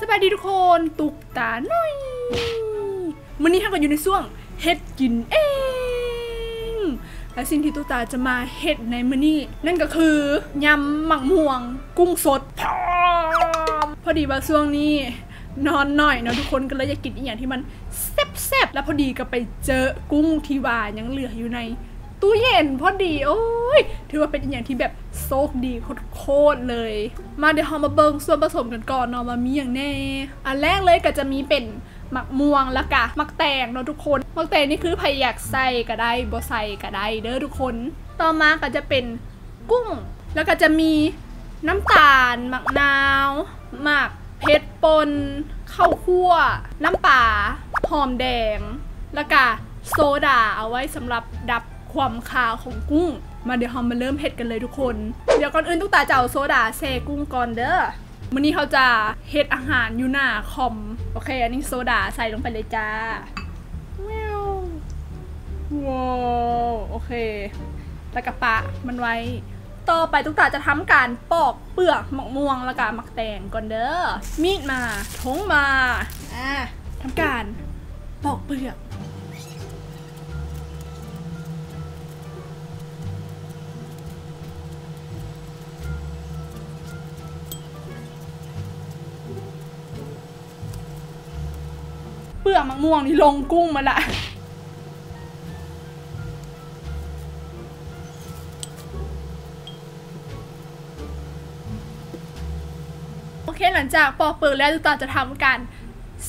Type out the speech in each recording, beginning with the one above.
สบายดีทุกคนตุกตาหน่อยมื้อนี้ท่านก็อยู่ในช่วงเฮ็ดกินเอง และสิ่งที่ตุกตาจะมาเฮ็ดในมื้อนี้ นั่นก็คือยำหมักม่วง กุ้งสดพร้อมพอดีว่าช่วงนี้นอนหน่อยเนาะทุกคนก็เลยอยากกินอีกอย่างที่มันแซ่บๆแล้วพอดีก็ไปเจอกุ้งที่ว่ายังเหลืออยู่ในตู้เย็นพอดี โอ้ยถือว่าเป็นอย่างที่แบบ โชคดีโคตรเลย มาเดี๋ยวเรามาเบิงส่วนผสมกันก่อนเนาะมามีอย่างแน่ อันแรกเลยก็จะมีเป็นหมักม่วงล้วก็หมักแตงเนาะทุกคนหมักแตงนี่คือใครอยากใส่ก็ได้บ่ใส่ก็ได้เด้อทุกคน ต่อมาก็จะเป็นกุ้ง แล้วก็จะมีน้ำตาล หมักนาวหมักเพชรปนข้าวคั่ว น้ำปลาหอมแดง แล้วก็โซดาเอาไว้สำหรับดับความคาวของกุ้ง มาเดี๋ยวเรามาเริ่มเผ็ดกันเลยทุกคน เดี๋ยวก่อนอื่นตุ๊กตาจะเอาโซดาเซกุ้งก่อนเด้อมื้อนี้เขาจะเฮ็ดอาหารอยู่หน้าคอม โอเค อันนี้โซดาใส่ลงไปเลยจ้าแววว้าวโอเคแล้วก็ปะมันไว้ ต่อไปตุ๊กตาจะทำการปอกเปลือกมะม่วงแล้วก็มักแตงก่อนเด้อมีดมาทงมาอ่าทำการปอกเปลือก ม่วงนี่ลงกุ้งมาละโอเคหลังจากปอกเปลือกแล้วตุ๊กตาจะทำการ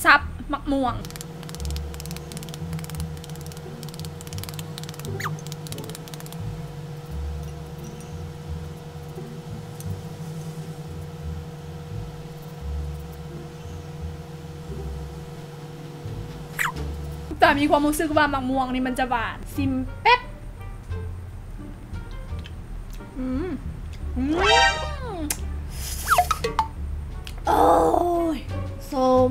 ซับมะม่วง แต่มีความรู้สึกว่ามะม่วงนี่มันจะหวาน ซิมเป๊บอืมอืมโอ้ยส้ม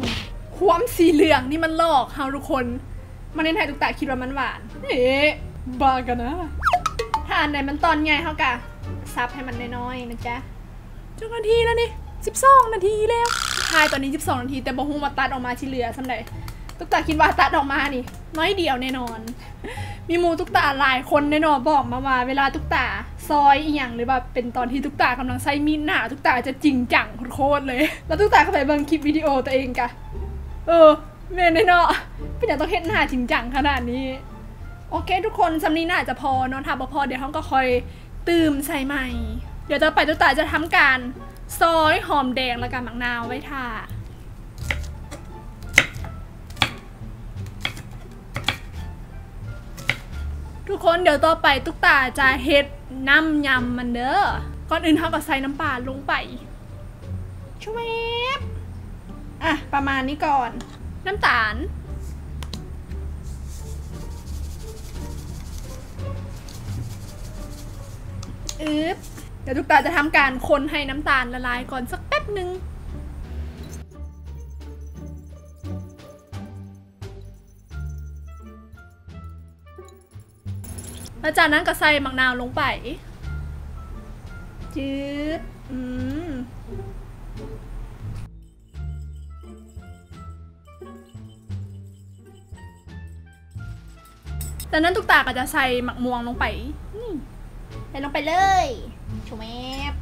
ความสีเหลืองนี่มันหลอกเฮาทุกคน มันในไทยทุกตาคิดว่ามันหวานเอ๊ะบากันนะถ้าอันไหนมันตอนไงเขากะซับให้มันน้อยๆนะจ๊ะจนนาทีแล้วนี่12นาทีแล้วทายตอนนี้12นาที แต่บอกฮูมาตัดออกมาที่เหลือสำหรับ ตุ๊กตาคิดว่าตัดออกมานี่ น้อยเดียวแน่นอน มีมูตุ๊กตาหลายคนแน่นอนบอกมาว่า เวลาตุ๊กตาซอยอีหยังหรือว่าเป็นตอนที่ตุ๊กตากำลังใช้มีดหนาตุ๊กตาจะจริงจังโคตรเลย แล้วตุ๊กตาก็ไปเบิ่งคลิปวิดีโอตัวเองกะเออแม่นแน่เนาะเป็นอย่างต้องเห็นหน้าจริงจังขนาดนี้ โอเค ทุกคนสำนี้น่าจะพอนอะถ้าบ่พอเดี๋ยวเขาก็คอยตื่มใส่ใหม่ เดี๋ยวจะไปตุ๊กตาจะทำการซอยหอมแดงแล้วก็หมักนาวไว้ท่า ทุกคนเดี๋ยวต่อไปตุ๊กตาจะเฮ็ดน้ำยำมันเด้อก่อนอื่นเขาก็ใส่น้ำปลาลงไปชวบอะ ประมาณนี้ก่อน น้ำตาล อึ๊บเดี๋ยวตุ๊กตาจะทำการคนให้น้ำตาลละลายก่อนสักแป๊บหนึ่ง แล้วจากนั้นก็ใส่มะนาวลงไป จืดอืมจากนั้นทุกตาก็จะใส่หมักม่วงลงไปนี่ใส่ลงไปเลยชูแมบ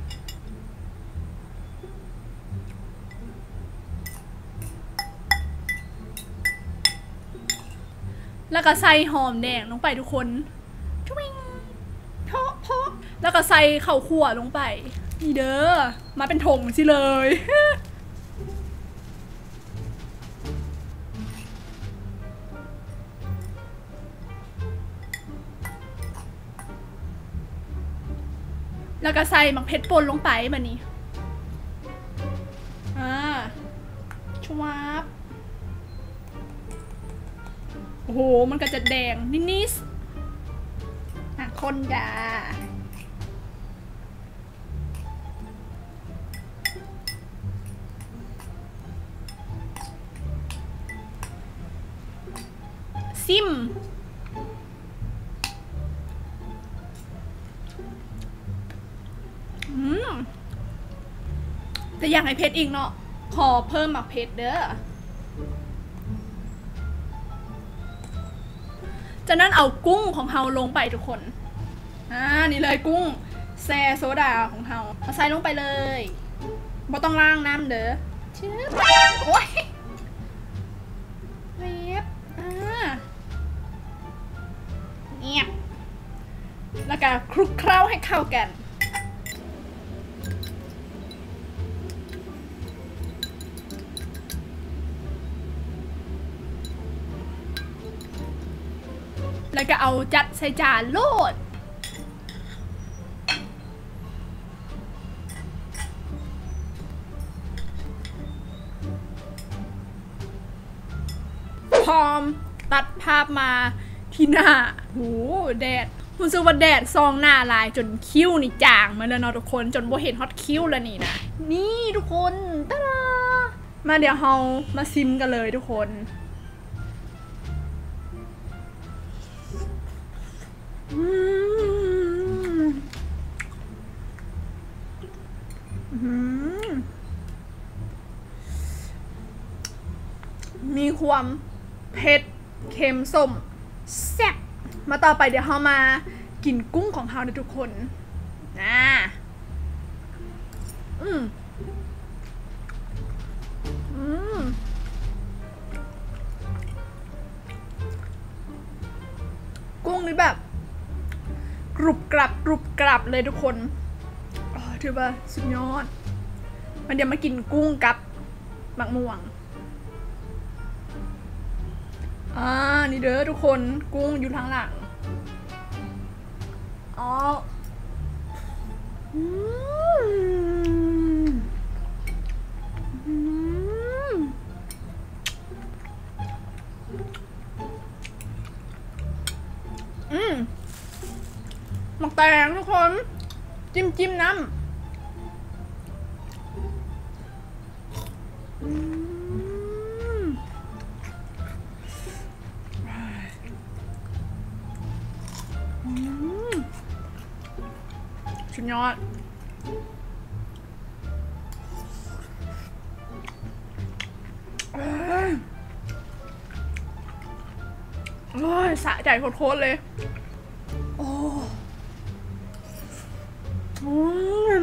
แล้วก็ใส่หอมแดงลงไปทุกคน ชวิงเพาะเพาะแล้วก็ใส่เข้าวคั่วลงไป นี่เด้อ มาเป็นถงสิเลย แล้วก็ใส่หมักเพชรปนลงไปแบบนี้ อ่าชวาบโอ้โห มันก็จะแดงนิดๆ คนจ้าซิมอืมแต่อย่างไอเพชรอีกเนาะ ขอเพิ่มหมักเผ็ดเด้อจากนั้นเอากุ้งของเฮาลงไปทุกคน อ่านี่เลยกุ้งแซโซดาของเฮาเอาใส่ลงไปเลยบ่ต้องล้างน้ำเด้อเชื่อโอ้ยเรียบอ่าเงียบแล้วก็คลุกเคล้าให้เข้ากันแล้วก็เอาจัดใส่จานโลด พร้อมตัดภาพมาที่หน้าโหแดดรู้สึกว่าแดดซองหน้าลายจนคิ้วนี่จางมาแล้วเนาะทุกคนจนบ่เห็นฮอตคิ้วแล้วนี่นะ นี่ทุกคนตาดามาเดี๋ยวเฮามาซิมกันเลยทุกคน อืมอืมมีความ ผ็ดเค็มส้มแซ่บมาต่อไปเดี๋ยวเรามากินกุ้งของเรานะทุกคนนะอืมอืมกุ้งนี่แบบ กรุบกรับกรุบกรับเลยทุกคนอ๋อถือว่าสุดยอด มันเดี๋ยวมากินกุ้งกับมะม่วง อ่า นี่เด้อทุกคน กุ้งอยู่ทางหลัง อ๋ออืมหมักแตงทุกคน จิ้มจิ้มน้ำ สุดยอดเอ้ยสะใจโคตรเลย โอ้อืม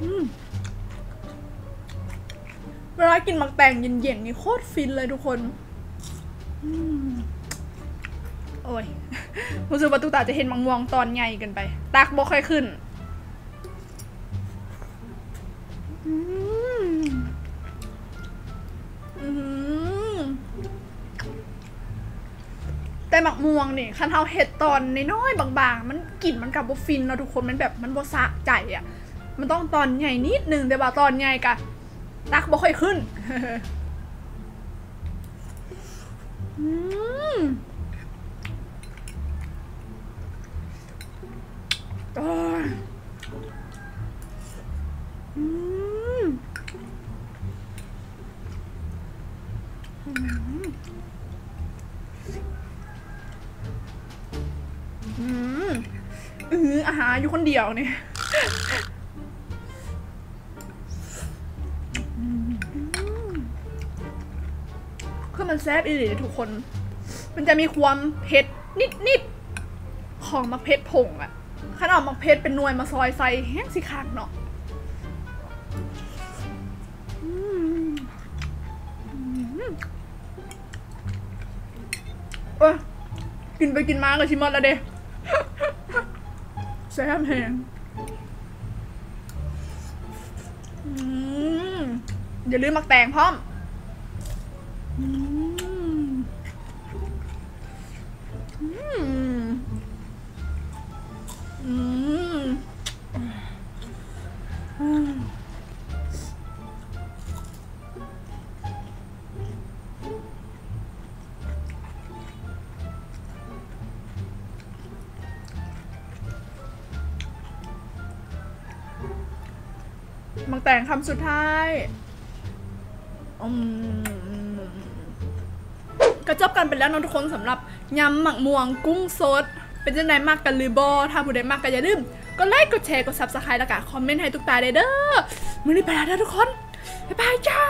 อืมเวลากินมักแตงเย็นๆนี่โคตรฟินเลยทุกคน โอ้ยรู้สึกว่าตุ๊กตาจะเห็นมังม่วงตอนใหญ่กันไป ตักบ่ค่อยขึ้นแต่หมักม่วงนี่คันเฮาเห็ดตอนน้อยๆบางๆ มันกลิ่นมันกับบฟินเนาะทุกคนมันแบบมันบสะใจอะ่ะ มันต้องตอนใหญ่นิดนึงแต่ว่าตอนใหญ่กะตักบ่ค่อยขึ้น อืออาหารอยู่คนเดียวเนี่ย มันแซ่บอีหลีทุกคน มันจะมีความเผ็ดนิดๆของมะเผ็ดผงอะขนาดมะเผ็ดเป็นนวยมาซอยใส่แห้งสิคักเนาะอืมอืมเอ้ยกินไปกินมาก็ชิมหมดแล้วเด้แซ่บแหงอืมอย่าลืมมักแตงพร้อม มังแตงคำสุดท้ายอืมก็จบกันไปแล้วนอะทุกคนสำหรับยำหมักม่วงกุ้งสด เป็นจังไดมากกันหรือบอถ้าผู้ใดมากก็อย่าลืมกดไลค์กดแชร์กดซับสไครต์แล้วก็คอมเมนต์ให้ทุกตาได้เด้อมื้อนี้ไปแล้วนะทุกคน บ๊ายบายจ้า